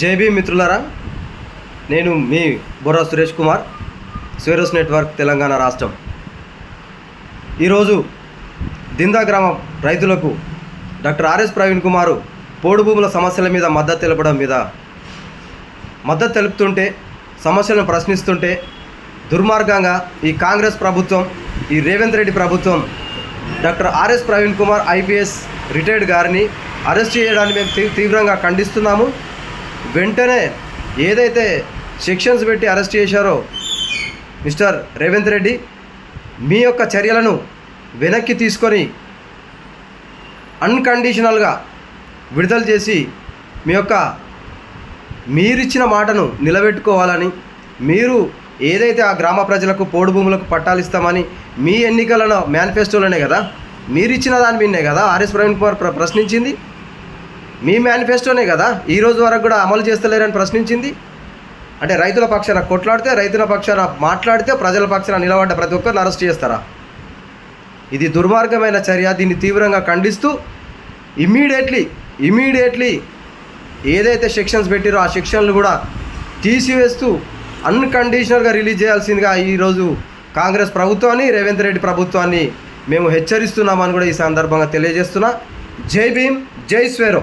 JB మిత్రులరా నేను మీ బొర్రా సురేష్ కుమార్ స్వేరోస్ నెట్వర్క్ తెలంగాణ రాష్ట్రం. ఈరోజు దిందా గ్రామ రైతులకు డాక్టర్ ఆర్ఎస్ ప్రవీణ్ కుమారు పోడు భూముల సమస్యల మీద మద్దతు తెలపడం మీద మద్దతు తెలుపుతుంటే సమస్యలను ప్రశ్నిస్తుంటే దుర్మార్గంగా ఈ కాంగ్రెస్ ప్రభుత్వం ఈ రేవంత్ రెడ్డి ప్రభుత్వం doctor RS Praveen Kumar IPS retired గారిని అరెస్ట్ చేయడాన్ని మేము తీవ్రంగా ఖండిస్తున్నాము. వెంటనే ఏదైతే సెక్షన్స్ పెట్టి అరెస్ట్ చేశారో మిస్టర్ రేవంత్ రెడ్డి మీ యొక్క చర్యలను వెనక్కి తీసుకొని అన్కండిషనల్గా విడుదల చేసి మీ యొక్క మీరిచ్చిన మాటను నిలబెట్టుకోవాలని మీరు ఏదైతే ఆ గ్రామ ప్రజలకు పోడు భూములకు పట్టాలు ఇస్తామని మీ ఎన్నికలను మేనిఫెస్టోలోనే కదా మీరిచ్చిన దాని మీదనే కదా ఆర్ఎస్ ప్రవీణ్ కుమార్ ప్ర- ప్రశ్నించింది. మీ మేనిఫెస్టోనే కదా? ఈ రోజు వరకు కూడా అమలు చేస్తలేరని ప్రశ్నించింది. అంటే రైతుల పక్షాన కొట్లాడితే రైతుల పక్షాన మాట్లాడితే ప్రజల పక్షాన నిలబడ్డ ప్రతి ఒక్కరిని అరెస్ట్ చేస్తారా? ఇది దుర్మార్గమైన చర్య. దీన్ని తీవ్రంగా ఖండిస్తూ ఇమ్మీడియట్లీ ఇమీడియట్లీ ఏదైతే సెక్షన్స్ పెట్టారో ఆ సెక్షన్లు కూడా తీసివేస్తూ అన్కండిషనల్గా రిలీజ్ చేయాల్సిందిగా ఈరోజు కాంగ్రెస్ ప్రభుత్వాన్ని రేవంత్ రెడ్డి ప్రభుత్వాన్ని మేము హెచ్చరిస్తున్నామని కూడా ఈ సందర్భంగా తెలియజేస్తున్నా. జై భీమ్ జై స్వేరో.